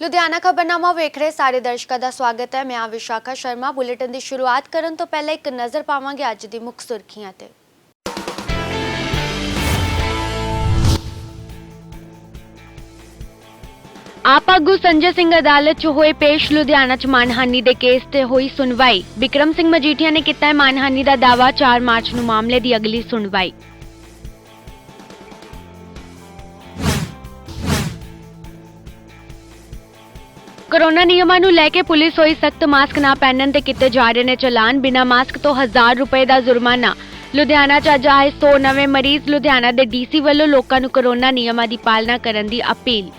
ਲੁਧਿਆਣਾ ਖਬਰਨਾਮਾ ਵੇਖ ਰਹੇ ਸਾਰੇ ਦਰਸ਼ਕਾਂ ਦਾ ਸਵਾਗਤ ਹੈ। ਮੈਂ ਆ ਵਿਸ਼ਾਖਾ ਸ਼ਰਮਾ। ਬੁਲੇਟਿਨ ਦੀ ਸ਼ੁਰੂਆਤ ਕਰਨ ਤੋਂ ਪਹਿਲਾਂ ਇੱਕ ਨਜ਼ਰ ਪਾਵਾਂਗੇ ਅੱਜ ਦੀ ਮੁੱਖ ਸੁਰਖੀਆਂ ਤੇ। ਆਪ ਆਗੂ ਸੰਜੇ ਸਿੰਘ ਅਦਾਲਤ 'ਚ ਹੋਏ ਪੇਸ਼ ਲੁਧਿਆਣਾ 'ਚ ਮਾਨਹਾਨੀ ਦੇ ਕੇਸ ਤੇ ਹੋਈ ਸੁਣਵਾਈ। ਵਿਕਰਮ ਸਿੰਘ ਮਜੀਠੀਆ ਨੇ ਕੀਤਾ ਹੈ ਮਾਨਹਾਨੀ ਦਾ ਦਾਅਵਾ 4 ਮਾਰਚ ਨੂੰ ਮਾਮਲੇ ਦੀ ਅਗਲੀ ਸੁਣਵਾਈ। ਕੋਰੋਨਾ ਨਿਯਮਾਂ ਨੂੰ ਲੈ ਕੇ ਪੁਲਿਸ ਹੋਈ ਸਖਤ ਮਾਸਕ ਨਾ ਪਹਿਨਣ ਤੇ ਕੀਤੇ ਜਾ ਰਹੇ ਨੇ ਚਲਾਨ, ਬਿਨਾਂ ਮਾਸਕ ਤੋਂ 1000 ਰੁਪਏ ਦਾ ਜੁਰਮਾਨਾ। ਲੁਧਿਆਣਾ 'ਚ ਅੱਜ ਆਏ 100 ਨਵੇਂ ਮਰੀਜ਼ ਲੁਧਿਆਣਾ ਦੇ ਡੀਸੀ ਵੱਲੋਂ ਲੋਕਾਂ ਨੂੰ ਕੋਰੋਨਾ ਨਿਯਮਾਂ ਦੀ ਪਾਲਣਾ ਕਰਨ ਦੀ ਅਪੀਲ।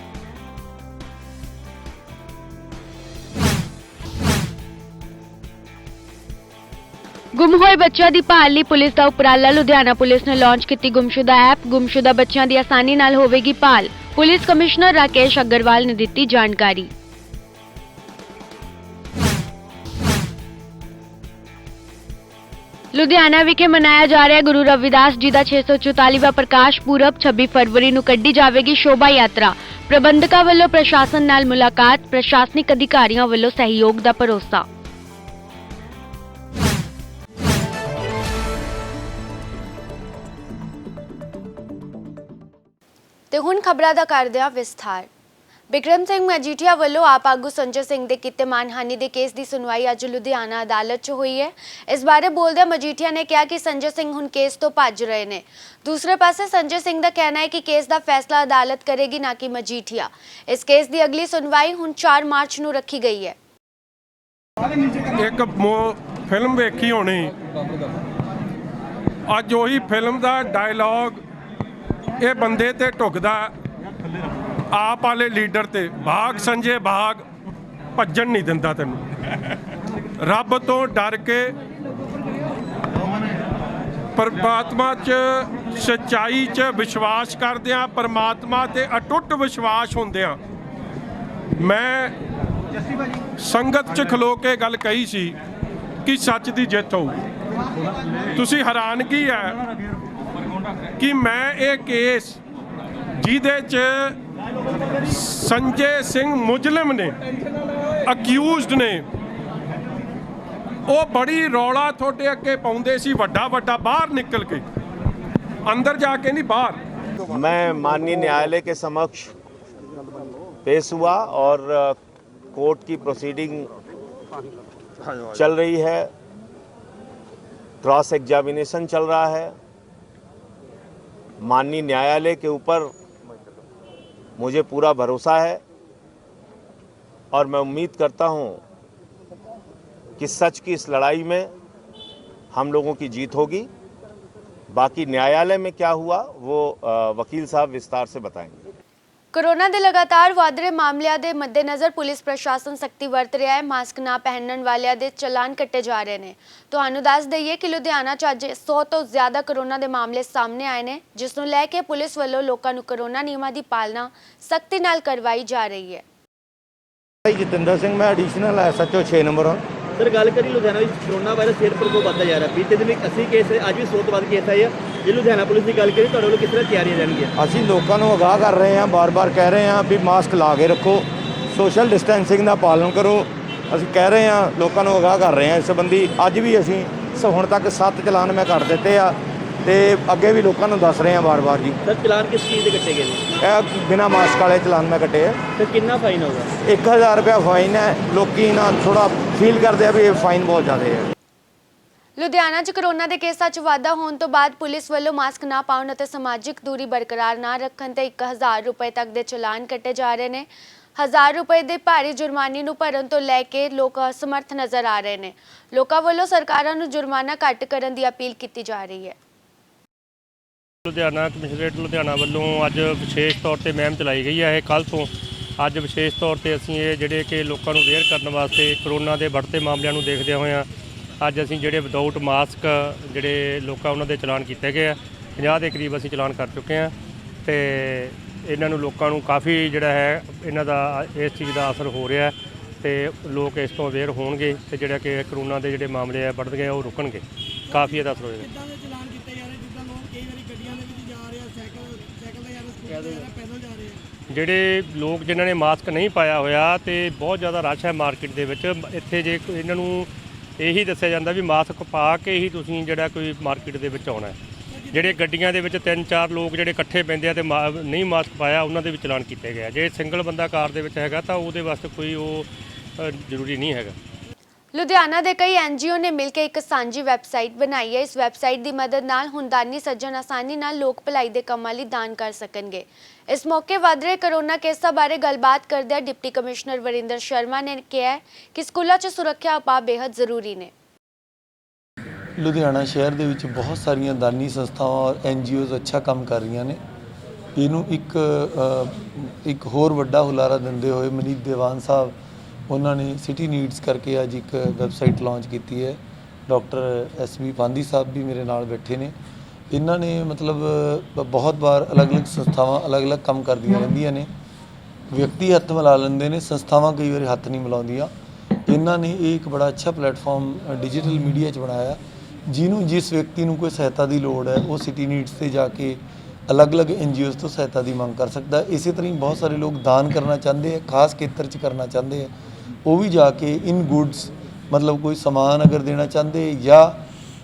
ਗੁੰਮ ਹੋਏ ਬੱਚਿਆਂ ਦੀ ਭਾਲ ਲਈ ਪੁਲਿਸ ਦਾ ਉਪਰਾਲਾ, ਲੁਧਿਆਣਾ ਪੁਲਿਸ ਨੇ ਲਾਂਚ ਕੀਤੀ ਗੁੰਮਸ਼ੁਦਾ ਐਪ। ਗੁੰਮਸ਼ੁਦਾ ਬੱਚਿਆਂ ਦੀ ਆਸਾਨੀ ਨਾਲ ਹੋਵੇਗੀ ਭਾਲ। ਪੁਲਿਸ ਕਮਿਸ਼ਨਰ ਰਾਕੇਸ਼ ਅਗਰਵਾਲ ਨੇ ਦਿੱਤੀ ਜਾਣਕਾਰੀ। ਲੁਧਿਆਣਾ ਵਿਖੇ ਮਨਾਇਆ ਜਾ ਰਿਹਾ ਗੁਰੂ ਰਵਿਦਾਸ ਜੀ ਦਾ 644ਵਾਂ ਪ੍ਰਕਾਸ਼ ਪੁਰਬ 26 ਫਰਵਰੀ ਨੂੰ ਕੱਢੀ ਜਾਵੇਗੀ ਸ਼ੋਭਾ ਯਾਤਰਾ। ਪ੍ਰਬੰਧਕਾਂ ਵੱਲੋਂ ਪ੍ਰਸ਼ਾਸਨ ਨਾਲ ਮੁਲਾਕਾਤ, ਪ੍ਰਸ਼ਾਸਨਿਕ ਅਧਿਕਾਰੀਆਂ ਵੱਲੋਂ ਸਹਿਯੋਗ ਦਾ ਭਰੋਸਾ। ਤੇ ਹੁਣ ਖਬਰਾਂ ਦਾ ਕਰਦੇ ਹਾਂ ਵਿਸਥਾਰ। ਵਿਕਰਮ ਸਿੰਘ ਮਜੀਠੀਆ ਵੱਲੋਂ ਆਪ ਆਗੂ ਸੰਜੇ ਸਿੰਘ ਦੇ ਕੀਤੇ ਮਾਨਹਾਨੀ ਦੇ ਕੇਸ ਦੀ ਸੁਣਵਾਈ ਅੱਜ ਲੁਧਿਆਣਾ ਅਦਾਲਤ 'ਚ ਹੋਈ ਹੈ। ਇਸ ਬਾਰੇ ਬੋਲਦਿਆਂ ਮਜੀਠੀਆ ਨੇ ਕਿਹਾ ਕਿ ਸੰਜੇ ਸਿੰਘ ਹੁਣ ਕੇਸ ਤੋਂ ਭੱਜ ਰਹੇ ਨੇ। ਦੂਸਰੇ ਪਾਸੇ ਸੰਜੇ ਸਿੰਘ ਦਾ ਕਹਿਣਾ ਹੈ ਕਿ ਕੇਸ ਦਾ ਫੈਸਲਾ ਅਦਾਲਤ ਕਰੇਗੀ ਨਾ ਕਿ ਮਜੀਠੀਆ। ਇਸ ਕੇਸ ਦੀ ਅਗਲੀ ਸੁਣਵਾਈ ਹੁਣ 4 ਮਾਰਚ ਨੂੰ ਰੱਖੀ ਗਈ ਹੈ। ਇੱਕ ਮੋ- ਫਿਲਮ ਵੇਖੀ ਹੋਣੀ। ਅੱਜ ਉਹੀ ਫਿਲਮ ਦਾ ਡਾਇਲੌਗ ਇਹ ਬੰਦੇ ਤੇ ਢੁਕਦਾ। ਆਪ ਵਾਲੇ ਲੀਡਰ ਤੇ ਬਾਗ ਸੰਜੇ ਬਾਗ ਭੱਜਣ ਨਹੀਂ ਦਿੰਦਾ ਤੈਨੂੰ। ਰੱਬ ਤੋਂ ਡਰ ਕੇ ਪਰਮਾਤਮਾ 'ਚ ਸੱਚਾਈ 'ਚ ਵਿਸ਼ਵਾਸ ਕਰਦਿਆਂ, ਪਰਮਾਤਮਾ ਤੇ ਅਟੁੱਟ ਵਿਸ਼ਵਾਸ ਹੁੰਦਿਆਂ ਮੈਂ ਸੰਗਤ 'ਚ ਖਲੋ ਕੇ ਗੱਲ ਕਹੀ ਸੀ ਕਿ ਸੱਚ ਦੀ ਜਿੱਤ ਹੋਊ। ਤੁਸੀਂ ਹੈਰਾਨਗੀ ਹੈ ਕਿ ਮੈਂ ਇਹ ਕੇਸ ਜਿਹਦੇ 'ਚ ਸੰਜੇ ਸਿੰਘ ਮੁਜਲਮ ਨੇ ਅਕਿਊਜ਼ਡ ਨੇ ਉਹ ਬੜੀ ਰੌਲਾ ਤੁਹਾਡੇ ਅੱਗੇ ਪਾਉਂਦੇ ਸੀ ਵੱਡਾ ਵੱਡਾ ਬਾਹਰ ਨਿਕਲ ਕੇ ਅੰਦਰ ਜਾ ਕੇ ਨਹੀਂ ਬਾਹਰ मैं माननीय न्यायालय के समक्ष पेश हुआ और अ, कोर्ट की प्रोसीडिंग चल रही है क्रॉस एग्जामिनेशन चल रहा है माननीय न्यायालय के ऊपर मुझे पूरा भरोसा है और मैं उम्मीद करता हूँ कि सच की इस लड़ाई में हम लोगों की जीत होगी। बाकी न्यायालय में क्या हुआ, वो वकील साहब विस्तार से बताएँगे। ਕੋਰੋਨਾ ਦੇ ਲਗਾਤਾਰ ਵਧ ਰਹੇ ਮਾਮਲਿਆਂ ਦੇ ਮੱਦੇਨਜ਼ਰ ਪੁਲਿਸ ਪ੍ਰਸ਼ਾਸਨ ਸਖਤੀ ਵਰਤ ਰਿਹਾ ਹੈ। ਮਾਸਕ ਨਾ ਪਹਿਨਣ ਵਾਲਿਆਂ ਦੇ ਚਲਾਨ ਕੱਟੇ ਜਾ ਰਹੇ ਨੇ। ਤੁਹਾਨੂੰ ਦੱਸ ਦਈਏ ਕਿ ਲੁਧਿਆਣਾ 'ਚ ਅੱਜ 100 ਤੋਂ ਜ਼ਿਆਦਾ ਕੋਰੋਨਾ ਦੇ ਮਾਮਲੇ ਸਾਹਮਣੇ ਆਏ ਨੇ, ਜਿਸ ਨੂੰ ਲੈ ਕੇ ਪੁਲਿਸ ਵੱਲੋਂ ਲੋਕਾਂ ਨੂੰ ਕੋਰੋਨਾ ਨਿਯਮਾਂ ਦੀ ਪਾਲਣਾ ਸਖਤੀ ਨਾਲ ਕਰਵਾਈ ਜਾ ਰਹੀ ਹੈ। ਭਾਈ ਜਤਿੰਦਰ ਸਿੰਘ, ਮੈਂ ਐਡੀਸ਼ਨਲ ਐਸਐਚਓ 6 ਨੰਬਰ ਹਾਂ ਸਰ, ਗੱਲ ਕਰੀ ਲੁਧਿਆਣਾ ਵਿੱਚ ਕਰੋਨਾ ਵਾਇਰਸ ਫੇਰ ਪ੍ਰਕੋਪ ਵੱਧਦਾ ਜਾ ਰਿਹਾ। ਬੀਤੇ ਦਿਨ ਇੱਕ 80 ਕੇਸ ਅੱਜ ਵੀ 100 ਤੋਂ ਵੱਧ ਕੇਸ ਆਏ ਆ। ਜੇ ਲੁਧਿਆਣਾ ਪੁਲਿਸ ਦੀ ਗੱਲ ਕਰੀ ਤੁਹਾਡੇ ਵੱਲੋਂ ਕਿਸ ਤਰ੍ਹਾਂ ਤਿਆਰੀਆਂ ਜਾਣਗੀਆਂ? ਅਸੀਂ ਲੋਕਾਂ ਨੂੰ ਅਗਾਹ ਕਰ ਰਹੇ ਹਾਂ, ਬਾਰ-ਬਾਰ ਕਹਿ ਰਹੇ ਹਾਂ ਵੀ ਮਾਸਕ ਲਾ ਕੇ ਰੱਖੋ ਸੋਸ਼ਲ ਡਿਸਟੈਂਸਿੰਗ ਦਾ ਪਾਲਣ ਕਰੋ। ਅਸੀਂ ਕਹਿ ਰਹੇ ਹਾਂ, ਲੋਕਾਂ ਨੂੰ ਅਗਾਹ ਕਰ ਰਹੇ ਹਾਂ ਇਸ ਸੰਬੰਧੀ। ਅੱਜ ਵੀ ਅਸੀਂ ਸ- ਹੁਣ ਤੱਕ 7 ਚਲਾਨ ਮੈਂ ਕਰ ਦਿੱਤੇ ਆ। ਤੇ ਅੱਗੇ ਵੀ ਲੋਕਾਂ ਨੂੰ ਦੱਸ ਰਹੇ ਹਾਂ ਬਾਰ-ਬਾਰ ਜੀ। ਸਰ ਚਲਾਨ ਕਿਸ ਚੀਜ਼ ਦੇ ਕੱਟੇ ਗਏ ਨੇ? ਇਹ ਬਿਨਾ ਮਾਸਕ ਵਾਲੇ ਚਲਾਨ ਮੈਂ ਕੱਟੇ ਆ। ਸਰ ਕਿੰਨਾ ਫਾਈਨ ਹੋਗਾ 1000 ਰੁਪਇਆ ਫਾਈਨ ਹੈ। ਲੋਕੀ ਨਾ ਥੋੜਾ ਫੀਲ ਕਰਦੇ ਆ ਵੀ ਇਹ ਫਾਈਨ ਬਹੁਤ ਜ਼ਿਆਦਾ ਹੈ। ਲੁਧਿਆਣਾ 'ਚ ਕੋਰੋਨਾ ਦੇ ਕੇਸਾਂ 'ਚ ਵਾਧਾ ਹੋਣ ਤੋਂ ਬਾਅਦ ਪੁਲਿਸ ਵੱਲੋਂ ਮਾਸਕ ਨਾ ਪਾਉਣ ਅਤੇ ਸਮਾਜਿਕ ਦੂਰੀ ਬਰਕਰਾਰ ਨਾ ਰੱਖਣ ਤੇ 1000 ਰੁਪਏ ਤੱਕ ਦੇ ਚਲਾਨ ਕੱਟੇ ਜਾ ਰਹੇ ਨੇ। 1000 ਰੁਪਏ ਦੇ ਭਾਰੀ ਜੁਰਮਾਨੇ ਨੂੰ ਭਰਨ ਤੋਂ ਲੈ ਕੇ ਲੋਕ ਅਸਮਰਥ ਨਜ਼ਰ ਆ ਰਹੇ ਨੇ। ਲੋਕਾਂ ਵੱਲੋਂ ਸਰਕਾਰਾਂ ਨੂੰ ਜੁਰਮਾਨਾ ਘੱਟ ਕਰਨ ਦੀ ਅਪੀਲ ਕੀਤੀ ਜਾ ਰਹੀ ਹੈ। ਲੁਧਿਆਣਾ ਕਮਿਸ਼ਨਰੇਟ ਲੁਧਿਆਣਾ ਵੱਲੋਂ ਅੱਜ ਵਿਸ਼ੇਸ਼ ਤੌਰ ਤੇ ਮਹਿਮ ਚਲਾਈ ਗਈ ਹੈ। ਇਹ ਕੱਲ ਤੋਂ ਅੱਜ ਵਿਸ਼ੇਸ਼ ਤੌਰ ਤੇ ਅਸੀਂ ਇਹ ਜਿਹੜੇ ਕਿ ਲੋਕਾਂ ਨੂੰ ਅਵੇਅਰ ਕਰਨ ਵਾਸਤੇ ਕਰੋਨਾ ਦੇ ਵੱਧਦੇ ਮਾਮਲਿਆਂ ਨੂੰ ਦੇਖਦੇ ਹੋਏ ਅੱਜ ਅਸੀਂ ਜਿਹੜੇ ਵਿਦਆਊਟ ਮਾਸਕ ਜਿਹੜੇ ਲੋਕਾਂ ਉਹਨਾਂ ਦੇ ਚਲਾਨ ਕੀਤੇ ਗਏ ਆ 50 ਦੇ ਕਰੀਬ ਅਸੀਂ ਚਲਾਨ ਕਰ ਚੁੱਕੇ ਆ ਤੇ ਇਹਨਾਂ ਨੂੰ ਲੋਕਾਂ ਨੂੰ ਕਾਫੀ ਜਿਹੜਾ ਹੈ ਇਹਨਾਂ ਦਾ ਇਸ ਚੀਜ਼ ਦਾ ਅਸਰ ਹੋ ਰਿਹਾ ਹੈ ਤੇ ਲੋਕ ਇਸ ਤੋਂ ਅਵੇਅਰ ਹੋਣਗੇ ਤੇ ਜਿਹੜਾ ਕਿ ਕਰੋਨਾ ਦੇ ਜਿਹੜੇ ਮਾਮਲੇ ਆ ਵੱਧ ਗਏ ਆ, ਉਹ ਰੁਕਣਗੇ। ਕਾਫੀ ਇਹਦਾ ਅਸਰ ਹੋਏਗਾ। ਜਿਹੜੇ ਲੋਕ ਜਿਨ੍ਹਾਂ ਨੇ ਮਾਸਕ ਨਹੀਂ ਪਾਇਆ ਹੋਇਆ ਤੇ ਬਹੁਤ ਜ਼ਿਆਦਾ ਰਸ਼ ਹੈ ਮਾਰਕੀਟ ਦੇ ਵਿੱਚ ਇੱਥੇ ਜੇ ਇਹਨਾਂ ਨੂੰ ਇਹੀ ਦੱਸਿਆ ਜਾਂਦਾ ਵੀ ਮਾਸਕ ਪਾ ਕੇ ਹੀ ਤੁਸੀਂ ਜਿਹੜਾ ਕੋਈ ਮਾਰਕੀਟ ਦੇ ਵਿੱਚ ਆਉਣਾ ਹੈ। ਜਿਹੜੇ ਗੱਡੀਆਂ ਦੇ ਵਿੱਚ ਤਿੰਨ ਚਾਰ ਲੋਕ ਜਿਹੜੇ ਇਕੱਠੇ ਪੈਂਦੇ ਆ ਤੇ ਮਾ- ਨਹੀਂ ਮਾਸਕ ਪਾਇਆ ਉਹਨਾਂ ਦੇ ਵੀ ਚਲਾਨ ਕੀਤੇ ਗਏ ਆ। ਜੇ ਸਿੰਗਲ ਬੰਦਾ ਕਾਰ ਦੇ ਵਿੱਚ ਹੈਗਾ ਤਾਂ ਉਹਦੇ ਵਾਸਤੇ ਕੋਈ ਉਹ ਅ, ਜ਼ਰੂਰੀ ਨਹੀਂ ਹੈਗਾ। ਲੁਧਿਆਣਾ ਦੇ ਕਈ ਐਨਜੀਓ ਨੇ ਮਿਲ ਕੇ ਇੱਕ ਸਾਂਝੀ ਵੈਬਸਾਈਟ ਬਣਾਈ ਹੈ। ਇਸ ਵੈਬਸਾਈਟ ਦੀ ਮਦਦ ਨਾਲ ਹੁਣ ਦਾਨੀ ਸੱਜਣ ਆਸਾਨੀ ਨਾਲ ਲੋਕ ਭਲਾਈ ਦੇ ਕੰਮਾਂ ਲਈ ਦਾਨ ਕਰ ਸਕਣਗੇ। ਇਸ ਮੌਕੇ ਵਧ ਰਹੇ ਕਰੋਨਾ ਕੇਸਾਂ ਬਾਰੇ ਗੱਲਬਾਤ ਕਰਦਿਆਂ ਡਿਪਟੀ ਕਮਿਸ਼ਨਰ ਵਰਿੰਦਰ ਸ਼ਰਮਾ ਨੇ ਕਿਹਾ ਕਿ ਸਕੂਲਾਂ 'ਚ ਸੁਰੱਖਿਆ ਉਪਾਅ ਬੇहद ਜ਼ਰੂਰੀ ਨੇ। ਲੁਧਿਆਣਾ ਸ਼ਹਿਰ ਦੇ ਵਿੱਚ ਬਹੁਤ ਸਾਰੀਆਂ ਦਾਨੀ ਸੰਸਥਾਵਾਂ ਔਰ ਐਨਜੀਓਜ਼ ਅੱਛਾ ਕੰਮ ਕਰ ਰਹੀਆਂ ਨੇ। ਇਹਨੂੰ ਇੱਕ ਇੱਕ ਹੋਰ ਵੱਡਾ ਹੁਲਾਰਾ ਦਿੰਦੇ ਹੋਏ ਮਨੀਤ ਦੇਵਾਨ ਸਾਹਿਬ ਉਹਨਾਂ ਨੇ ਸਿਟੀ ਨੀਡਸ ਕਰਕੇ ਅੱਜ ਇੱਕ ਵੈਬਸਾਈਟ ਲਾਂਚ ਕੀਤੀ ਹੈ। ਡਾਕਟਰ ਐਸ ਵੀ ਪਾਂਦੀ ਸਾਹਿਬ ਵੀ ਮੇਰੇ ਨਾਲ ਬੈਠੇ ਨੇ। ਇਹਨਾਂ ਨੇ ਮਤਲਬ ਬ- ਬਹੁਤ ਵਾਰ ਅਲੱਗ-ਅਲੱਗ ਸੰਸਥਾਵਾਂ, ਅਲੱਗ-ਅਲੱਗ ਕੰਮ ਕਰਦੀਆਂ ਰਹਿੰਦੀਆਂ ਨੇ। ਵਿਅਕਤੀ ਹੱਥ ਮਿਲਾ ਲੈਂਦੇ ਨੇ, ਸੰਸਥਾਵਾਂ ਕਈ ਵਾਰੀ ਹੱਥ ਨਹੀਂ ਮਿਲਾਉਂਦੀਆਂ। ਇਹਨਾਂ ਨੇ ਇਹ ਇੱਕ ਬੜਾ ਅੱਛਾ ਪਲੇਟਫਾਰਮ ਡਿਜੀਟਲ ਮੀਡੀਆ 'ਚ ਬਣਾਇਆ ਜਿਹਨੂੰ ਜਿਸ ਵਿਅਕਤੀ ਨੂੰ ਕੋਈ ਸਹਾਇਤਾ ਦੀ ਲੋੜ ਹੈ, ਉਹ ਸਿਟੀ ਨੀਡਸ ਤੇ ਜਾ ਕੇ ਅਲੱਗ-ਅਲੱਗ ਐਨਜੀਓਜ਼ ਤੋਂ ਸਹਾਇਤਾ ਦੀ ਮੰਗ ਕਰ ਸਕਦਾ ਇਸੇ ਤਰ੍ਹਾਂ ਹੀ ਬਹੁਤ ਸਾਰੇ ਲੋਕ ਦਾਨ ਕਰਨਾ ਚਾਹੁੰਦੇ ਆ ਖਾਸ ਖੇਤਰ 'ਚ ਕਰਨਾ ਚਾਹੁੰਦੇ ਆ ਉਹ ਵੀ ਜਾ ਕੇ ਇਨ ਗੁੱਡਸ ਮਤਲਬ ਕੋਈ ਸਮਾਨ ਅਗਰ ਦੇਣਾ ਚਾਹੁੰਦੇ ਜਾਂ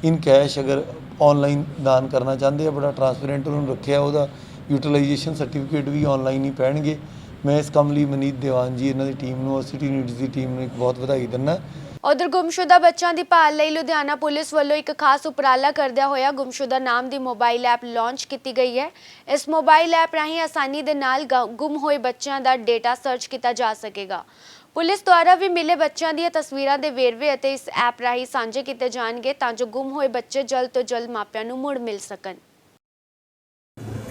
ਇਨ ਕੈਸ਼ ਅਗਰ ਆਨਲਾਈਨ ਦਾਨ ਕਰਨਾ ਚਾਹੁੰਦੇ ਆ, ਬੜਾ ਟਰਾਂਸਪੇਰੈਂਟ ਉਹਨੂੰ ਰੱਖਿਆ ਉਹਦਾ ਯੂਟਿਲਾਈਜੇਸ਼ਨ ਸਰਟੀਫਿਕੇਟ ਵੀ ਆਨਲਾਈਨ ਹੀ ਪੈਣਗੇ। ਮੈਂ ਇਸ ਕੰਮ ਲਈ ਮਨੀਤ ਦੇਵਾਨ ਜੀ, ਇਹਨਾਂ ਦੀ ਟੀਮ ਨੂੰ ਸਿਟੀ ਨੀਡਸ ਦੀ ਟੀਮ ਨੂੰ ਇੱਕ ਬਹੁਤ ਵਧਾਈ ਦਿੰਦਾ। ਉਧਰ ਗੁੰਮਸ਼ੁਦਾ ਬੱਚਿਆਂ ਦੀ ਭਾਲ ਲਈ ਲੁਧਿਆਣਾ ਪੁਲਿਸ ਵੱਲੋਂ ਇੱਕ ਖਾਸ ਉਪਰਾਲਾ ਕਰਦਿਆਂ ਹੋਇਆ ਗੁੰਮਸ਼ੁਦਾ ਨਾਮ ਦੀ ਮੋਬਾਈਲ ਐਪ ਲਾਂਚ ਕੀਤੀ ਗਈ ਹੈ। ਇਸ ਮੋਬਾਈਲ ਐਪ ਰਾਹੀਂ ਆਸਾਨੀ ਦੇ ਨਾਲ ਗੁੰਮ ਹੋਏ ਬੱਚਿਆਂ ਦਾ ਡੇਟਾ ਸਰਚ ਕੀਤਾ ਜਾ ਸਕੇਗਾ। ਪੁਲਿਸ ਦੁਆਰਾ ਵੀ ਮਿਲੇ ਬੱਚਿਆਂ ਦੀਆਂ ਤਸਵੀਰਾਂ ਦੇ ਵੇਰਵੇ ਅਤੇ ਇਸ ਐਪ ਰਾਹੀਂ ਸਾਂਝੇ ਕੀਤੇ ਜਾਣਗੇ ਤਾਂ ਜੋ ਗੁੰਮ ਹੋਏ ਬੱਚੇ ਜਲਦ ਤੋਂ ਜਲਦ ਮਾਪਿਆਂ ਨੂੰ ਮੁੜ ਮਿਲ ਸਕਣ।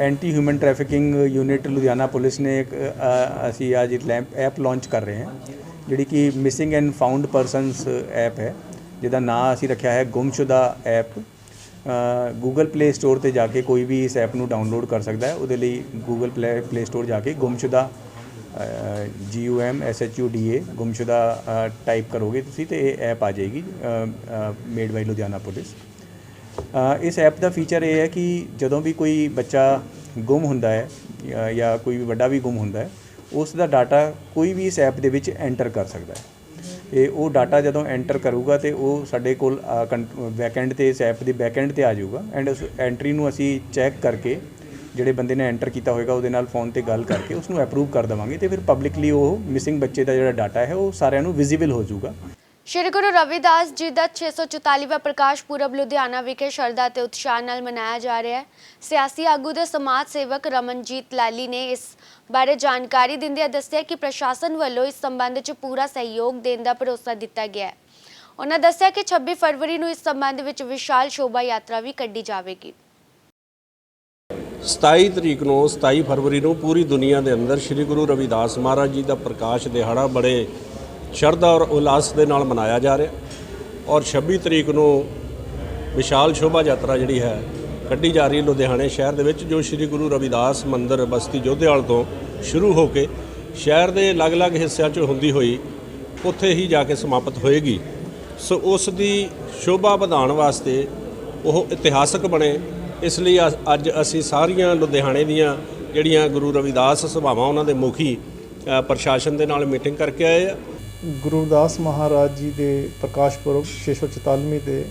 Anti human trafficking unit Ludhiana police ਨੇ ਇੱਕ ਅਸੀਂ ਅੱਜ ਇੱਕ ਐਪ ਲਾਂਚ ਕਰ ਰਹੇ ਹਾਂ, ਜਿਹੜੀ ਕਿ missing and found persons app ਹੈ, ਜਿਹਦਾ ਨਾਮ ਅਸੀਂ ਰੱਖਿਆ ਹੈ ਗੁੰਮਸ਼ੁਦਾ ਐਪ। ਗੂਗਲ ਪਲੇ ਸਟੋਰ ਤੇ ਜਾ ਕੇ ਕੋਈ ਵੀ ਇਸ ਐਪ ਨੂੰ ਡਾਊਨਲੋਡ ਕਰ ਸਕਦਾ ਹੈ, ਉਹਦੇ ਲਈ ਗੂਗਲ ਪਲੇ ਪਲੇ ਸਟੋਰ ਜਾ ਕੇ ਗੁੰਮਸ਼ੁਦਾ G U M S H U D A ਗੁੰਮਸ਼ੁਦਾ type ਕਰੋਗੇ ਤੁਸੀਂ ਤੇ ਇਹ ਐਪ ਆ ਜਾਏਗੀ ਮੇਡ ਬਾਈ ਲੁਧਿਆਣਾ ਪੁਲਿਸ ਇਸ ਐਪ ਦਾ ਫੀਚਰ ਇਹ ਹੈ ਕਿ ਜਦੋਂ ਵੀ ਕੋਈ ਬੱਚਾ ਗੁੰਮ ਹੁੰਦਾ ਹੈ ਜਾਂ- ਕੋਈ ਵੀ ਵੱਡਾ ਵੀ ਗੁੰਮ ਹੁੰਦਾ ਹੈ, ਉਸ ਦਾ ਡਾਟਾ ਕੋਈ ਵੀ ਇਸ ਐਪ ਦੇ ਵਿੱਚ ਐਂਟਰ ਕਰ ਸਕਦਾ ਹੈ। ਇਹ ਉਹ ਡਾਟਾ ਜਦੋਂ ਐਂਟਰ ਕਰੂਗਾ ਤੇ ਉਹ ਸਾਡੇ ਕੋਲ ਬੈਕਐਂਡ ਤੇ ਇਸ ਐਪ ਦੀ ਬੈਕਐਂਡ ਤੇ ਆ ਜਾਊਗਾ। ਐਂਡ ਉਸ ਐਂਟਰੀ ਨੂੰ ਅਸੀਂ ਚੈੱਕ ਕਰਕੇ ਜਿਹੜੇ ਬੰਦੇ ਨੇ ਐਂਟਰ ਕੀਤਾ ਹੋਏਗਾ, ਉਹਦੇ ਨਾਲ ਫੋਨ ਤੇ ਗੱਲ ਕਰਕੇ ਉਸ ਨੂੰ ਅਪਰੂਵ ਕਰ ਦੇਵਾਂਗੇ ਤੇ ਫਿਰ ਪਬਲਿਕਲੀ ਉਹ ਮਿਸਿੰਗ ਬੱਚੇ ਦਾ ਜਿਹੜਾ ਡਾਟਾ ਹੈ, ਉਹ ਸਾਰਿਆਂ ਨੂੰ ਵਿਜ਼ੀਬਲ ਹੋ ਜਾਊਗਾ। ਸ਼੍ਰੀ ਗੁਰੂ ਰਵਿਦਾਸ ਜੀ ਦਾ 644ਵਾਂ ਪ੍ਰਕਾਸ਼ ਪੁਰਬ ਲੁਧਿਆਣਾ ਵਿਖੇ ਸ਼ਰਧਾ ਤੇ ਉਤਸ਼ਾਹ ਨਾਲ ਮਨਾਇਆ ਜਾ ਰਿਹਾ ਹੈ। ਸਿਆਸੀ ਆਗੂ ਦੇ ਸਮਾਜ ਸੇਵਕ ਰਮਨਜੀਤ ਲਾਲੀ ਨੇ ਇਸ ਬਾਰੇ ਜਾਣਕਾਰੀ ਦਿੰਦਿਆਂ ਦੱਸਿਆ ਕਿ ਪ੍ਰਸ਼ਾਸਨ ਵੱਲੋਂ ਇਸ ਸੰਬੰਧ 'ਚ ਪੂਰਾ ਸਹਿਯੋਗ ਦੇਣ ਦਾ ਭਰੋਸਾ ਦਿੱਤਾ ਗਿਆ ਹੈ। ਉਹਨਾਂ ਦੱਸਿਆ ਕਿ 26 ਫਰਵਰੀ ਨੂੰ ਇਸ ਸੰਬੰਧ ਵਿੱਚ ਵਿਸ਼ਾਲ ਸ਼ੋਭਾ ਯਾਤਰਾ ਵੀ ਕੱਢੀ ਜਾਵੇਗੀ। 27 ਤਰੀਕ ਨੂੰ 27 ਫਰਵਰੀ ਨੂੰ ਪੂਰੀ ਦੁਨੀਆ ਦੇ ਅੰਦਰ ਸ੍ਰੀ ਗੁਰੂ ਰਵਿਦਾਸ ਮਹਾਰਾਜ ਜੀ ਦਾ ਪ੍ਰਕਾਸ਼ ਦਿਹਾੜਾ ਬੜੇ ਸ਼ਰਧਾ ਔਰ ਉਲਾਸ ਦੇ ਨਾਲ ਮਨਾਇਆ ਜਾ ਰਿਹਾ। ਔਰ 26 ਤਰੀਕ ਨੂੰ ਵਿਸ਼ਾਲ ਸ਼ੋਭਾ ਯਾਤਰਾ ਜਿਹੜੀ ਹੈ ਕੱਢੀ ਜਾ ਰਹੀ ਹੈ ਲੁਧਿਆਣੇ ਸ਼ਹਿਰ ਦੇ ਵਿੱਚ, ਜੋ ਸ੍ਰੀ ਗੁਰੂ ਰਵਿਦਾਸ ਮੰਦਿਰ ਬਸਤੀ ਜੋਧੇਵਾਲ ਤੋਂ ਸ਼ੁਰੂ ਹੋ ਕੇ ਸ਼ਹਿਰ ਦੇ ਅਲੱਗ-ਅਲੱਗ ਹਿੱਸਿਆਂ 'ਚ ਹੁੰਦੀ ਹੋਈ ਉੱਥੇ ਹੀ ਜਾ ਕੇ ਸਮਾਪਤ ਹੋਏਗੀ। ਸੋ ਉਸ ਦੀ ਸ਼ੋਭਾ ਵਧਾਉਣ ਵਾਸਤੇ ਉਹ ਇਤਿਹਾਸਕ ਬਣੇ ਇਸ ਲਈ ਅ- ਅੱਜ ਅਸੀਂ ਸਾਰੀਆਂ ਲੁਧਿਆਣੇ ਦੀਆਂ ਜਿਹੜੀਆਂ ਗੁਰੂ ਰਵਿਦਾਸ ਸਭਾਵਾਂ, ਉਹਨਾਂ ਦੇ ਮੁਖੀ ਪ੍ਰਸ਼ਾਸਨ ਦੇ ਨਾਲ ਮੀਟਿੰਗ ਕਰਕੇ ਆਏ ਆ। ਗੁਰੂ ਰਵਿਦਾਸ ਮਹਾਰਾਜ ਜੀ ਦੇ ਪ੍ਰਕਾਸ਼ ਪੁਰਬ 644 ਤੇ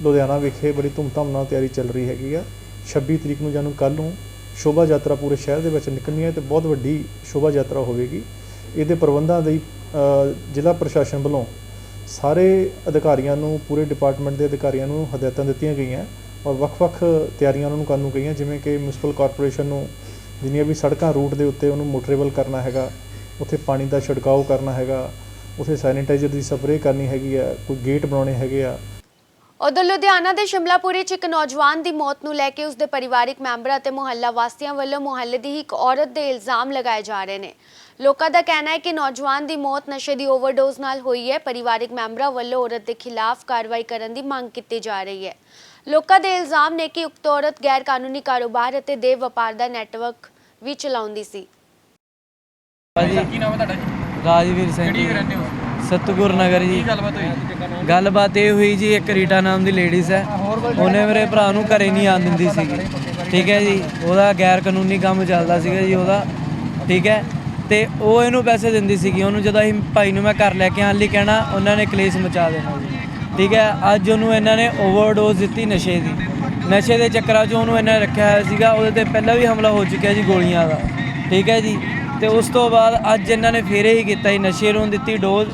ਲੁਧਿਆਣਾ ਵਿਖੇ ਬੜੀ ਧੂਮਧਾਮ ਨਾਲ ਤਿਆਰੀ ਚੱਲ ਰਹੀ ਹੈਗੀ ਆ। 26 ਤਰੀਕ ਨੂੰ ਜਾਨੂੰ ਕੱਲ ਨੂੰ ਸ਼ੋਭਾ ਯਾਤਰਾ ਪੂਰੇ ਸ਼ਹਿਰ ਦੇ ਵਿੱਚ ਨਿਕਲਣੀ ਹੈ ਤੇ ਬਹੁਤ ਵੱਡੀ ਸ਼ੋਭਾ ਯਾਤਰਾ ਹੋਵੇਗੀ। ਇਹਦੇ ਪ੍ਰਬੰਧਾਂ ਲਈ ਜ਼ਿਲ੍ਹਾ ਪ੍ਰਸ਼ਾਸਨ ਵੱਲੋਂ ਸਾਰੇ ਅਧਿਕਾਰੀਆਂ ਨੂੰ, ਪੂਰੇ ਡਿਪਾਰਟਮੈਂਟ ਦੇ ਅਧਿਕਾਰੀਆਂ ਨੂੰ ਹਦਾਇਤਾਂ ਦਿੱਤੀਆਂ ਗਈਆਂ। ਔਰ ਵੱਖ-ਵੱਖ ਤਿਆਰੀਆਂ ਉਹਨਾਂ ਨੂੰ ਕਰਨ ਨੂੰ ਕਹੀਆਂ, ਜਿਵੇਂ ਕਿ ਮਿਊਨਿਸਪਲ ਕਾਰਪੋਰੇਸ਼ਨ ਨੂੰ ਜਿੰਨੀਆਂ ਵੀ ਸੜਕਾਂ ਰੂਟ ਦੇ ਉੱਤੇ ਉਹਨੂੰ ਮੋਟਰੇਬਲ ਕਰਨਾ ਹੈਗਾ, ਉੱਥੇ ਪਾਣੀ ਦਾ ਛਿੜਕਾਓ ਕਰਨਾ ਹੈਗਾ, ਉੱਥੇ ਸੈਨੀਟਾਈਜ਼ਰ ਦੀ ਸਪਰੇਅ ਕਰਨੀ ਹੈਗੀ ਆ, ਕੋਈ ਗੇਟ ਬਣਾਉਣੇ ਹੈਗੇ ਆ। ਉਧਰ ਲੁਧਿਆਣਾ ਦੇ ਸ਼ਿਮਲਾਪੁਰੀ 'ਚ ਇੱਕ ਨੌਜਵਾਨ ਦੀ ਮੌਤ ਨੂੰ ਲੈ ਕੇ ਉਸਦੇ ਪਰਿਵਾਰਕ ਮੈਂਬਰਾਂ ਅਤੇ ਮੁਹੱਲਾ ਵਾਸੀਆਂ ਵੱਲੋਂ ਮੁਹੱਲੇ ਦੀ ਹੀ ਇੱਕ ਔਰਤ ਦੇ ਇਲਜ਼ਾਮ ਲਗਾਏ ਜਾ ਰਹੇ ਨੇ। ਲੋਕਾਂ ਦਾ ਕਹਿਣਾ ਹੈ ਕਿ ਨੌਜਵਾਨ ਦੀ ਮੌਤ ਨਸ਼ੇ ਦੀ ਓਵਰਡੋਜ਼ ਨਾਲ ਹੋਈ ਹੈ। ਪਰਿਵਾਰਕ ਮੈਂਬਰਾਂ ਵੱਲੋਂ ਔਰਤ ਦੇ ਖਿਲਾਫ ਕਾਰਵਾਈ ਕਰਨ ਦੀ ਮੰਗ ਕੀਤੀ ਜਾ ਰਹੀ ਹੈ। ਲੋਕਾਂ ਦੇ ਇਲਜ਼ਾਮ ਨੇ ਕਿ ਉਕਤ ਔਰਤ ਗੈਰ ਕਾਨੂੰਨੀ ਕਾਰੋਬਾਰ ਅਤੇ ਦੇਹ ਵਪਾਰ ਦਾ ਨੈਟਵਰਕ ਵੀ ਚਲਾਉਂਦੀ ਸੀ। ਕੀ ਨਾਮ ਹੈ ਤੁਹਾਡਾ ਜੀ? ਰਾਜਵੀਰ ਸਿੰਘ ਕਿਹੜੀ ਜੀ। ਰਹਿੰਦੇ ਹੋ? ਸਤਗੁਰ ਨਗਰ ਜੀ। ਕੀ ਗੱਲਬਾਤ ਹੋਈ? ਗੱਲਬਾਤ ਇਹ ਹੋਈ ਜੀ ਇੱਕ ਰੀਟਾ ਨਾਮ ਦੀ ਲੇਡੀਜ਼ ਹੈ। ਉਹਨੇ ਮੇਰੇ ਭਰਾ ਨੂੰ ਘਰੇ ਨਹੀਂ ਆਣ ਦਿੰਦੀ ਸੀਗੀ। ਠੀਕ ਹੈ ਜੀ ਉਹਦਾ ਗੈਰ ਕਾਨੂੰਨੀ ਕੰਮ ਚੱਲਦਾ ਸੀਗਾ ਜੀ ਉਹਦਾ। ਠੀਕ ਹੈ ਤੇ ਉਹ ਇਹਨੂੰ ਪੈਸੇ ਦਿੰਦੀ ਸੀਗੀ। ਉਹਨੂੰ ਜਦੋਂ ਅਸੀਂ ਭਾਈ ਨੂੰ ਮੈਂ ਘਰ ਲੈ ਕੇ ਆਉਣ ਲਈ ਕਹਿਣਾ ਉਹਨਾਂ ਨੇ ਕਲੇਸ਼ ਮਚਾ ਦੇਣਾ ਜੀ। ਠੀਕ ਹੈ ਅੱਜ ਉਹਨੂੰ ਇਹਨਾਂ ਨੇ ਓਵਰਡੋਜ਼ ਦਿੱਤੀ ਨਸ਼ੇ ਦੀ। ਨਸ਼ੇ ਦੇ ਚੱਕਰਾਂ 'ਚ ਉਹਨੂੰ ਇਹਨਾਂ ਨੇ ਰੱਖਿਆ ਹੋਇਆ ਸੀਗਾ ਉਹਦੇ ਤੇ ਪਹਿਲਾਂ ਵੀ ਹਮਲਾ ਹੋ ਚੁੱਕਿਆ ਜੀ ਗੋਲੀਆਂ ਦਾ। ਠੀਕ ਹੈ ਜੀ ਤੇ ਉਸ ਤੋਂ ਬਾਅਦ ਅੱਜ ਇਹਨਾਂ ਨੇ ਫੇਰੇ ਹੀ ਕੀਤਾ ਜੀ ਨਸ਼ੇ ਨੂੰ ਦਿੱਤੀ ਡੋਜ਼।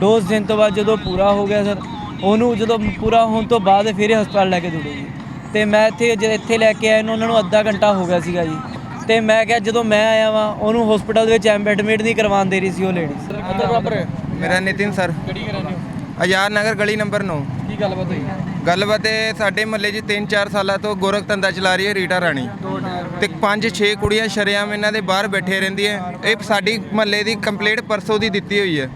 ਡੋਜ਼ ਦੇਣ ਤੋਂ ਬਾਅਦ ਜਦੋਂ ਪੂਰਾ ਹੋ ਗਿਆ ਸਰ ਉਹਨੂੰ ਜਦੋਂ ਪੂਰਾ ਹੋਣ ਤੋਂ ਬਾਅਦ ਫਿਰ ਹਸਪਤਾਲ ਲੈ ਕੇ ਦੌੜੇ ਜੀ। ਤੇ ਮੈਂ ਇੱਥੇ ਜਦ ਇੱਥੇ ਲੈ ਕੇ ਆਇਆ ਨੂੰ ਉਹਨਾਂ ਨੂੰ ਅੱਧਾ ਘੰਟਾ ਹੋ ਗਿਆ ਸੀਗਾ ਜੀ। ਤੇ ਮੈਂ ਕਿਹਾ ਜਦੋਂ ਮੈਂ ਆਇਆ ਵਾਂ ਉਹਨੂੰ ਹਸਪੀਟਲ ਦੇ ਵਿੱਚ ਐਡਮਿਟ ਨਹੀਂ ਕਰਵਾਉਣ ਦੇ ਰਹੀ ਸੀ ਉਹ ਬਾਬਰ ਮੇਰਾ ਨਿਤਿਨ ਸਰ। ਕਿਹੜੀ ਕਰਾਂਗੇ ਆਜ਼ਾਦ ਨਗਰ ਗਲੀ ਨੰਬਰ 9 ਕੀ ਗੱਲਬਾਤ ਹੋਈ? ਗੱਲਬਾਤ ਇਹ ਸਾਡੇ ਮਹੱਲੇ 'ਚ 3-4 ਸਾਲਾਂ ਤੋਂ ਗੋਰਖ ਧੰਦਾ ਚਲਾ ਰਹੀ ਹੈ ਰੀਟਾ ਰਾਣੀ। ਤੇ 5-6 ਕੁੜੀਆਂ ਸ਼ਰੇਆਮ ਇਹਨਾਂ ਦੇ ਬਾਹਰ ਬੈਠੇ ਰਹਿੰਦੀਆਂ। ਇਹ ਸਾਡੀ ਮਹੱਲੇ ਦੀ ਕੰਪਲੇਂਟ ਪਰਸੋਂ ਦੀ ਦਿੱਤੀ ਹੋਈ ਹੈ।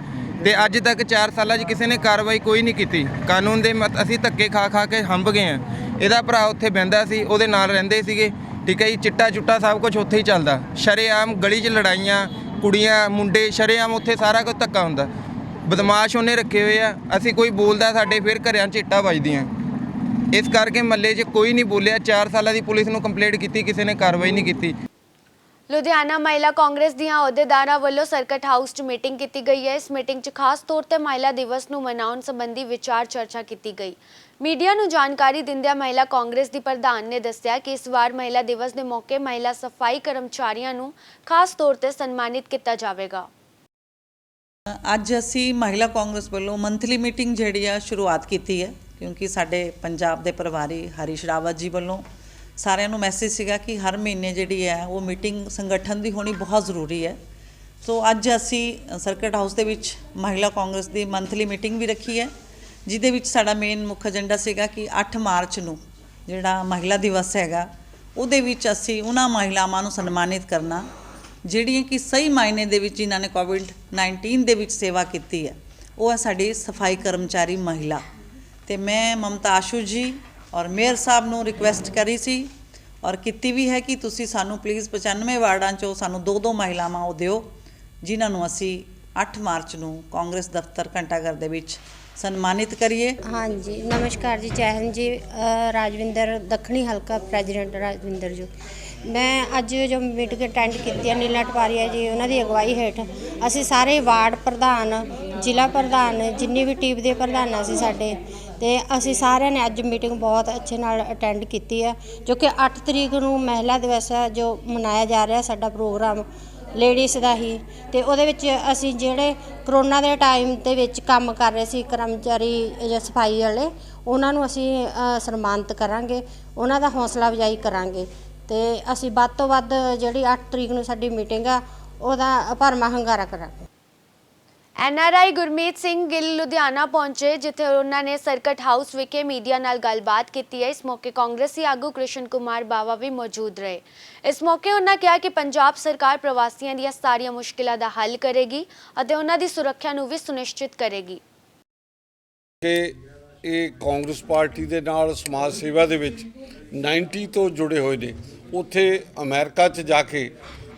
ਤੇ ਅੱਜ ਤੱਕ 4 ਸਾਲਾਂ 'ਚ ਕਿਸੇ ਨੇ ਕਾਰਵਾਈ ਕੋਈ ਨਹੀਂ ਕੀਤੀ। ਕਾਨੂੰਨ ਦੇ ਮਤ ਅਸੀਂ ਧੱਕੇ ਖਾ ਖਾ ਕੇ ਹੰਬ ਗਏ ਆ ਇਹਦਾ ਭਰਾ ਉੱਥੇ ਬਹਿੰਦਾ ਸੀ ਉਹਦੇ ਨਾਲ ਰਹਿੰਦੇ ਸੀਗੇ। ਠੀਕ ਹੈ ਜੀ ਚਿੱਟਾ ਚੁੱਟਾ ਸਭ ਕੁਝ ਉੱਥੇ ਹੀ ਚੱਲਦਾ। ਸ਼ਰੇਆਮ ਗਲੀ 'ਚ ਲੜਾਈਆਂ ਕੁੜੀਆਂ ਮੁੰਡੇ ਸ਼ਰੇਆਮ ਉੱਥੇ ਸਾਰਾ ਕੁਝ ਧੱਕਾ ਹੁੰਦਾ। ਬਦਮਾਸ਼ ਉਹਨੇ ਰੱਖੇ ਹੋਏ ਆ। ਅਸੀਂ ਕੋਈ ਬੋਲਦਾ, ਸਾਡੇ ਫਿਰ ਘਰਿਆਂ 'ਚ ਇੱਟਾਂ ਵੱਜਦੀਆਂ। ਇਸ ਕਰਕੇ ਮੱਲੇ 'ਚ ਕੋਈ ਨਹੀਂ ਬੋਲਿਆ। 4 ਸਾਲਾਂ ਦੀ ਪੁਲਿਸ ਨੂੰ ਕੰਪਲੇਂਟ ਕੀਤੀ, ਕਿਸੇ ਨੇ ਕਾਰਵਾਈ ਨਹੀਂ ਕੀਤੀ। ਲੁਧਿਆਣਾ ਮਹਿਲਾ ਕਾਂਗਰਸ ਦੀਆਂ ਅਹੁਦੇਦਾਰਾਂ ਵੱਲੋਂ ਸਰਕਟ ਹਾਊਸ 'ਚ ਮੀਟਿੰਗ ਕੀਤੀ ਗਈ ਹੈ। ਇਸ ਮੀਟਿੰਗ 'ਚ ਖਾਸ ਤੌਰ ਤੇ ਮਹਿਲਾ ਦਿਵਸ ਨੂੰ ਮਨਾਉਣ ਸੰਬੰਧੀ ਵਿਚਾਰ ਚਰਚਾ ਕੀਤੀ ਗਈ। ਮੀਡੀਆ ਨੂੰ ਜਾਣਕਾਰੀ ਦਿੰਦਿਆਂ ਮਹਿਲਾ ਕਾਂਗਰਸ ਦੀ ਪ੍ਰਧਾਨ ਨੇ ਦੱਸਿਆ ਕਿ ਇਸ ਵਾਰ ਮਹਿਲਾ ਦਿਵਸ ਦੇ ਮੌਕੇ ਮਹਿਲਾ ਸਫ਼ਾਈ ਕਰਮਚਾਰੀਆਂ ਨੂੰ ਖਾਸ ਤੌਰ ਤੇ ਸਨਮਾਨਿਤ ਕੀਤਾ ਜਾਵੇਗਾ। ਅੱਜ ਅਸੀਂ ਮਹਿਲਾ ਕਾਂਗਰਸ ਵੱਲੋਂ ਮੰਥਲੀ ਮੀਟਿੰਗ ਜਿਹੜੀ ਆ ਸ਼ੁਰੂਆਤ ਕੀਤੀ ਹੈ, ਕਿਉਂਕਿ ਸਾਡੇ ਪੰਜਾਬ ਦੇ ਪ੍ਰਭਾਰੀ ਹਰੀਸ਼ ਰਾਵਤ ਜੀ ਵੱਲੋਂ ਸਾਰਿਆਂ ਨੂੰ ਮੈਸੇਜ ਸੀਗਾ ਕਿ ਹਰ ਮਹੀਨੇ ਜਿਹੜੀ ਹੈ ਉਹ ਮੀਟਿੰਗ ਸੰਗਠਨ ਦੀ ਹੋਣੀ ਬਹੁਤ ਜ਼ਰੂਰੀ ਹੈ। ਸੋ ਅੱਜ ਅਸੀਂ ਸਰਕਟ ਹਾਊਸ ਦੇ ਵਿੱਚ ਮਹਿਲਾ ਕਾਂਗਰਸ ਦੀ ਮੰਥਲੀ ਮੀਟਿੰਗ ਵੀ ਰੱਖੀ ਹੈ, ਜਿਹਦੇ ਵਿੱਚ ਸਾਡਾ ਮੇਨ ਮੁੱਖ ਏਜੰਡਾ ਸੀਗਾ ਕਿ 8 ਮਾਰਚ ਨੂੰ ਜਿਹੜਾ ਮਹਿਲਾ ਦਿਵਸ ਹੈਗਾ, ਉਹਦੇ ਵਿੱਚ ਅਸੀਂ ਉਹਨਾਂ ਮਹਿਲਾਵਾਂ ਨੂੰ ਸਨਮਾਨਿਤ ਕਰਨਾ ਜਿਹੜੀਆਂ ਕਿ ਸਹੀ ਮਾਇਨੇ ਦੇ ਵਿੱਚ ਜਿਨ੍ਹਾਂ ਨੇ ਕੋਵਿਡ 19 ਦੇ ਵਿੱਚ ਸੇਵਾ ਕੀਤੀ ਹੈ, ਉਹ ਹੈ ਸਾਡੀ ਸਫ਼ਾਈ ਕਰਮਚਾਰੀ ਮਹਿਲਾ। ਤੇ ਮੈਂ ਮਮਤਾ ਆਸ਼ੂ ਜੀ ਔਰ ਮੇਅਰ ਸਾਹਿਬ ਨੂੰ ਰਿਕੁਐਸਟ ਕਰੀ ਸੀ ਔਰ ਕੀਤੀ ਵੀ ਹੈ ਕਿ ਤੁਸੀਂ ਸਾਨੂੰ ਪਲੀਜ਼ 95 ਵਾਰਡਾਂ 'ਚੋਂ ਸਾਨੂੰ ਦੋ ਦੋ ਮਹਿਲਾਵਾਂ ਉਹ ਦਿਓ, ਜਿਨ੍ਹਾਂ ਨੂੰ ਅਸੀਂ 8 ਮਾਰਚ ਨੂੰ ਕਾਂਗਰਸ ਦਫ਼ਤਰ ਘੰਟਾਘਰ ਦੇ ਵਿੱਚ ਸਨਮਾਨਿਤ ਕਰੀਏ। ਹਾਂਜੀ, ਨਮਸਕਾਰ ਜੀ, ਜੈ ਜੀ ਰਾਜਵਿੰਦਰ, ਦੱਖਣੀ ਹਲਕਾ ਪ੍ਰੈਜ਼ੀਡੈਂਟ ਰਾਜਵਿੰਦਰ ਜੀ। ਮੈਂ ਅੱਜ ਜੋ ਮੀਟਿੰਗ ਅਟੈਂਡ ਕੀਤੀ ਹੈ, ਨੀਲਾ ਟਪਾਰੀਆ ਜੀ, ਉਹਨਾਂ ਦੀ ਅਗਵਾਈ ਹੇਠ, ਅਸੀਂ ਸਾਰੇ ਵਾਰਡ ਪ੍ਰਧਾਨ, ਜ਼ਿਲ੍ਹਾ ਪ੍ਰਧਾਨ, ਜਿੰਨੀ ਵੀ ਟੀਮ ਦੇ ਪ੍ਰਧਾਨ ਸੀ ਸਾਡੇ, ਤੇ ਅਸੀਂ ਸਾਰਿਆਂ ਨੇ ਅੱਜ ਮੀਟਿੰਗ ਬਹੁਤ ਅੱਛੇ ਨਾਲ ਅਟੈਂਡ ਕੀਤੀ ਹੈ, ਜੋ ਕਿ 8 ਤਰੀਕ ਨੂੰ ਮਹਿਲਾ ਦਿਵਸ ਹੈ, ਜੋ ਮਨਾਇਆ ਜਾ ਰਿਹਾ ਸਾਡਾ ਪ੍ਰੋਗਰਾਮ ਲੇਡੀਜ਼ ਦਾ ਹੀ, ਤੇ ਉਹਦੇ ਵਿੱਚ ਅਸੀਂ ਜਿਹੜੇ ਕਰੋਨਾ ਦੇ ਟਾਈਮ ਦੇ ਵਿੱਚ ਕੰਮ ਕਰ ਰਹੇ ਸੀ, ਕਰਮਚਾਰੀ ਜਾਂ ਸਫ਼ਾਈ ਵਾਲੇ, ਉਹਨਾਂ ਨੂੰ ਅਸੀਂ ਸਨਮਾਨਿਤ ਕਰਾਂਗੇ, ਉਹਨਾਂ ਦਾ ਹੌਸਲਾ ਅਫਜ਼ਾਈ ਕਰਾਂਗੇ। ਤੇ ਅਸੀਂ ਵੱਧ ਤੋਂ ਵੱਧ ਜਿਹੜੀ 8 ਤਰੀਕ ਨੂੰ ਸਾਡੀ ਮੀਟਿੰਗ ਆ ਉਹਦਾ ਭਰਮਾ ਹੰਗਾਰਾ ਕਰਾਂਗੇ। ਐਨਆਰਆਈ ਗੁਰਮੀਤ ਸਿੰਘ ਗਿੱਲ ਲੁਧਿਆਣਾ ਪਹੁੰਚੇ ਜਿੱਥੇ ਉਹਨਾਂ ਨੇ ਸਰਕਟ ਹਾਊਸ ਵਿਖੇ ਮੀਡੀਆ ਨਾਲ ਗੱਲਬਾਤ ਕੀਤੀ ਹੈ। ਇਸ ਮੌਕੇ ਕਾਂਗਰਸੀ ਆਗੂ ਕ੍ਰਿਸ਼ਨ ਕੁਮਾਰ ਬਾਵਾ ਵੀ ਮੌਜੂਦ ਰਹੇ। ਇਸ ਮੌਕੇ ਉਹਨਾਂ ਕਿਹਾ ਕਿ ਪੰਜਾਬ ਸਰਕਾਰ ਪ੍ਰਵਾਸੀਆਂ ਦੀਆਂ ਸਾਰੀਆਂ ਮੁਸ਼ਕਿਲਾਂ ਦਾ ਹੱਲ ਕਰੇਗੀ ਅਤੇ ਉਹਨਾਂ ਦੀ ਸੁਰੱਖਿਆ ਨੂੰ ਵੀ ਸੁਨਿਸ਼ਚਿਤ ਕਰੇਗੀ। ਕਿ ਇਹ ਕਾਂਗਰਸ ਪਾਰਟੀ ਦੇ ਨਾਲ ਸਮਾਜ ਸੇਵਾ ਦੇ ਵਿੱਚ 90 ਤੋਂ ਜੁੜੇ ਹੋਏ ਨੇ। ਉੱਥੇ ਅਮਰੀਕਾ 'ਚ ਜਾ ਕੇ,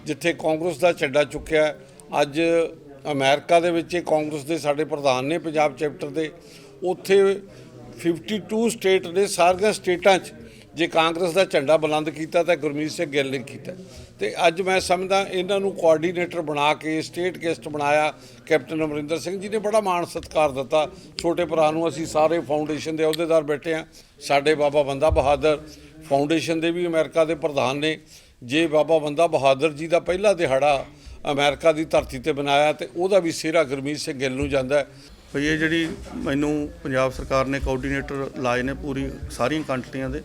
ਜਿੱਥੇ ਕਾਂਗਰਸ ਦਾ ਝੰਡਾ ਚੁੱਕਿਆ, ਅੱਜ ਅਮਰੀਕਾ ਦੇ ਵਿੱਚ ਇਹ ਕਾਂਗਰਸ ਦੇ ਸਾਡੇ ਪ੍ਰਧਾਨ ਨੇ ਪੰਜਾਬ ਚੈਪਟਰ ਦੇ। ਉੱਥੇ 52 ਸਟੇਟ ਨੇ, ਸਾਰੀਆਂ ਸਟੇਟਾਂ 'ਚ ਜੇ ਕਾਂਗਰਸ ਦਾ ਝੰਡਾ ਬੁਲੰਦ ਕੀਤਾ ਤਾਂ ਗੁਰਮੀਤ ਸਿੰਘ ਗਿੱਲ ਨੇ ਕੀਤਾ। ਤੇ ਅੱਜ ਮੈਂ ਸਮਝਦਾ ਇਹਨਾਂ ਨੂੰ ਕੋਆਰਡੀਨੇਟਰ ਬਣਾ ਕੇ ਸਟੇਟ ਗੈਸਟ ਬਣਾਇਆ ਕੈਪਟਨ ਅਮਰਿੰਦਰ ਸਿੰਘ ਜੀ ਨੇ। ਬੜਾ ਮਾਣ ਸਤਿਕਾਰ ਦਿੱਤਾ। ਛੋਟੇ ਭਰਾ ਨੂੰ ਅਸੀਂ ਸਾਰੇ ਫਾਊਂਡੇਸ਼ਨ ਦੇ ਅਹੁਦੇਦਾਰ ਬੈਠੇ ਆ ਸਾਡੇ ਬਾਬਾ ਬੰਦਾ ਬਹਾਦਰ ਫਾਊਂਡੇਸ਼ਨ ਦੇ ਵੀ ਅਮਰੀਕਾ ਦੇ ਪ੍ਰਧਾਨ ਨੇ। ਜੇ ਬਾਬਾ ਬੰਦਾ ਬਹਾਦਰ ਜੀ ਦਾ ਪਹਿਲਾ ਦਿਹਾੜਾ ਅਮਰੀਕਾ ਦੀ ਧਰਤੀ ਤੇ ਬਣਾਇਆ ਤੇ ਉਹਦਾ ਵੀ ਸਿਹਰਾ ਗੁਰਮੀਤ ਸਿੰਘ ਗਿੱਲ ਨੂੰ ਜਾਂਦਾ ਹੈ। ਭਈ ਇਹ ਜਿਹੜੀ ਮੈਨੂੰ ਪੰਜਾਬ ਸਰਕਾਰ ਨੇ ਕੋਆਰਡੀਨੇਟਰ ਲਾਏ ਨੇ ਪੂਰੀ ਸਾਰੀਆਂ ਕੰਟਰੀਆਂ ਦੇ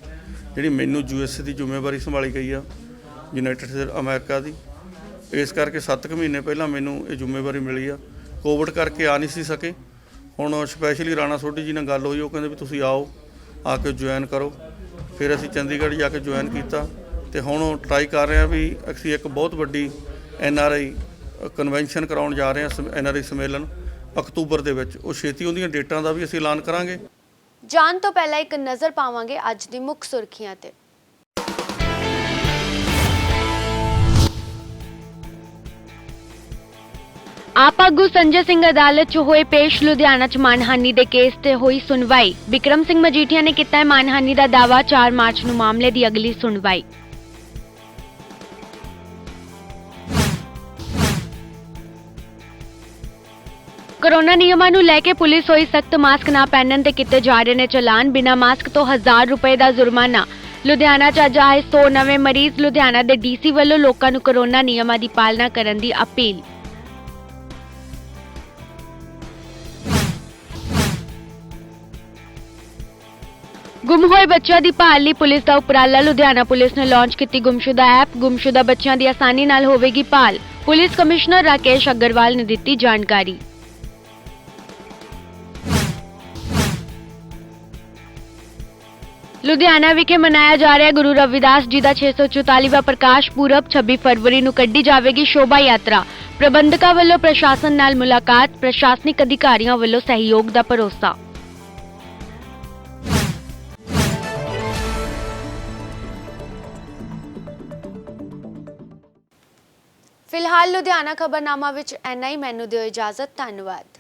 ਜਿਹੜੀ ਮੈਨੂੰ ਯੂਐਸਏ ਦੀ ਜ਼ਿੰਮੇਵਾਰੀ ਸੰਭਾਲੀ ਗਈ ਆ ਯੂਨਾਈਟਿਡ ਸਟੇਟ ਅਮਰੀਕਾ ਦੀ, ਇਸ ਕਰਕੇ 7 ਕੁ ਮਹੀਨੇ ਪਹਿਲਾਂ ਮੈਨੂੰ ਇਹ ਜ਼ਿੰਮੇਵਾਰੀ ਮਿਲੀ ਆ। ਕੋਵਿਡ ਕਰਕੇ ਆ ਨਹੀਂ ਸੀ ਸਕੇ। ਹੁਣ ਸਪੈਸ਼ਲੀ ਰਾਣਾ ਸੋਢੀ ਜੀ ਨਾਲ ਗੱਲ ਹੋਈ, ਉਹ ਕਹਿੰਦੇ ਵੀ ਤੁਸੀਂ ਆਓ, ਆ ਕੇ ਜੁਆਇਨ ਕਰੋ। ਫਿਰ ਅਸੀਂ ਚੰਡੀਗੜ੍ਹ ਜਾ ਕੇ ਜੁਆਇਨ ਕੀਤਾ ਤੇ ਹੁਣ ਟਰਾਈ ਕਰ ਰਹੇ ਆ ਵੀ ਅਸੀਂ ਇੱਕ ਬਹੁਤ ਵੱਡੀ ਐਨ ਆਰ ਆਈ ਕਨਵੈਨਸ਼ਨ ਕਰਾਉਣ ਜਾ ਰਹੇ ਹਾਂ ਐਨ ਆਰ ਆਈ ਸੰਮੇਲਨ ਅਕਤੂਬਰ ਦੇ ਵਿੱਚ। ਉਹ ਛੇਤੀ ਉਹਦੀਆਂ ਡੇਟਾਂ ਦਾ ਵੀ ਅਸੀਂ ਐਲਾਨ ਕਰਾਂਗੇ। ਜਾਣ ਤੋਂ ਪਹਿਲਾਂ ਇੱਕ ਨਜ਼ਰ ਪਾਵਾਂਗੇ ਅੱਜ ਦੀ ਮੁੱਖ ਸੁਰਖੀਆਂ ਤੇ। ਆਪ ਆਗੂ ਸੰਜੇ ਸਿੰਘ ਅਦਾਲਤ 'ਚ ਹੋਏ ਪੇਸ਼ ਲੁਧਿਆਣਾ 'ਚ ਮਾਨਹਾਨੀ ਦੇ ਕੇਸ ਤੇ ਹੋਈ ਸੁਣਵਾਈ। ਵਿਕਰਮ ਸਿੰਘ ਮਜੀਠੀਆ ਨੇ ਕੀਤਾ ਹੈ ਮਾਨਹਾਨੀ ਦਾ ਦਾਅਵਾ 4 ਮਾਰਚ ਨੂੰ ਮਾਮਲੇ ਦੀ ਅਗਲੀ ਸੁਣਵਾਈ। ਕੋਰੋਨਾ ਨਿਯਮਾਂ ਨੂੰ ਲੈ ਕੇ ਪੁਲਿਸ ਹੋਈ ਸਖਤ ਮਾਸਕ ਨਾ ਪਹਿਨਣ ਤੇ ਕੀਤੇ ਜਾ ਰਹੇ ਨੇ ਚਲਾਨ, ਬਿਨਾਂ ਮਾਸਕ ਤੋਂ 1000 ਰੁਪਏ ਦਾ ਜੁਰਮਾਨਾ। ਲੁਧਿਆਣਾ 'ਚ ਅੱਜ ਆਏ 100 ਨਵੇਂ ਮਰੀਜ਼ ਲੁਧਿਆਣਾ ਦੇ ਡੀਸੀ ਵੱਲੋਂ ਲੋਕਾਂ ਨੂੰ ਕੋਰੋਨਾ ਨਿਯਮਾਂ ਦੀ ਪਾਲਣਾ ਕਰਨ ਦੀ ਅਪੀਲ। ਗੁੰਮ ਹੋਏ ਬੱਚਿਆਂ ਦੀ ਭਾਲ ਲਈ ਪੁਲਿਸ ਦਾ ਉਪਰਾਲਾ, ਲੁਧਿਆਣਾ ਪੁਲਿਸ ਨੇ ਲਾਂਚ ਕੀਤੀ ਗੁੰਮਸ਼ੁਦਾ ਐਪ। ਗੁੰਮਸ਼ੁਦਾ ਬੱਚਿਆਂ ਦੀ ਆਸਾਨੀ ਨਾਲ ਹੋਵੇਗੀ ਭਾਲ। ਪੁਲਿਸ ਕਮਿਸ਼ਨਰ ਰਾਕੇਸ਼ ਅਗਰਵਾਲ ਨੇ ਦਿੱਤੀ ਜਾਣਕਾਰੀ। ਲੁਧਿਆਣਾ ਵਿਖੇ ਮਨਾਇਆ ਜਾ ਰਿਹਾ ਗੁਰੂ ਰਵਿਦਾਸ ਜੀ ਦਾ 644ਵਾਂ ਪ੍ਰਕਾਸ਼ ਪੁਰਬ 26 ਫਰਵਰੀ ਨੂੰ ਕੱਢੀ ਜਾਵੇਗੀ ਸ਼ੋਭਾ ਯਾਤਰਾ। ਪ੍ਰਬੰਧਕਾਂ ਵੱਲੋਂ ਪ੍ਰਸ਼ਾਸਨ ਨਾਲ ਮੁਲਾਕਾਤ, ਪ੍ਰਸ਼ਾਸਨਿਕ ਅਧਿਕਾਰੀਆਂ ਵੱਲੋਂ ਸਹਿਯੋਗ ਦਾ ਭਰੋਸਾ। ਫਿਲਹਾਲ ਲੁਧਿਆਣਾ ਖਬਰਨਾਮਾ ਵਿੱਚ ਐਨਾ ਹੀ। ਮੈਨੂੰ ਦਿਓ ਇਜਾਜ਼ਤ। ਧੰਨਵਾਦ।